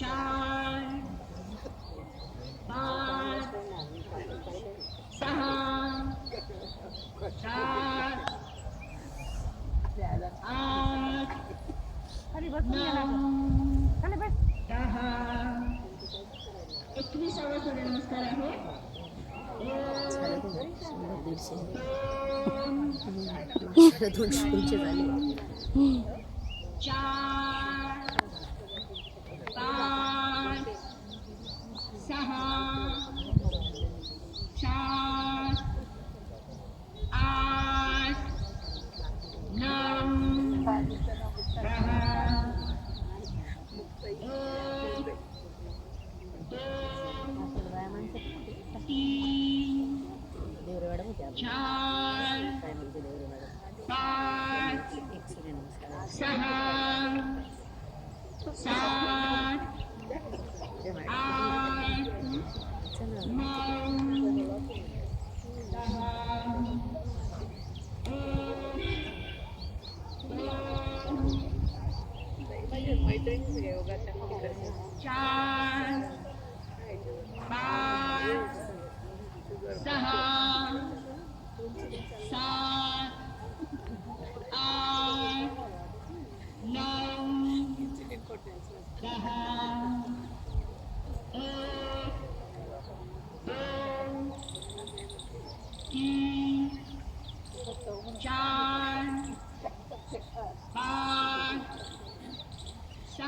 চার পাঁচ সাত আট নয় दहा एकविसावा सूर्यनमस्कार आहे दोनशे दोनशे झाले चार Sahar, Sahar. मैत्रिणी चार पाच सहा सात आठ नऊ दहा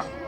Huh?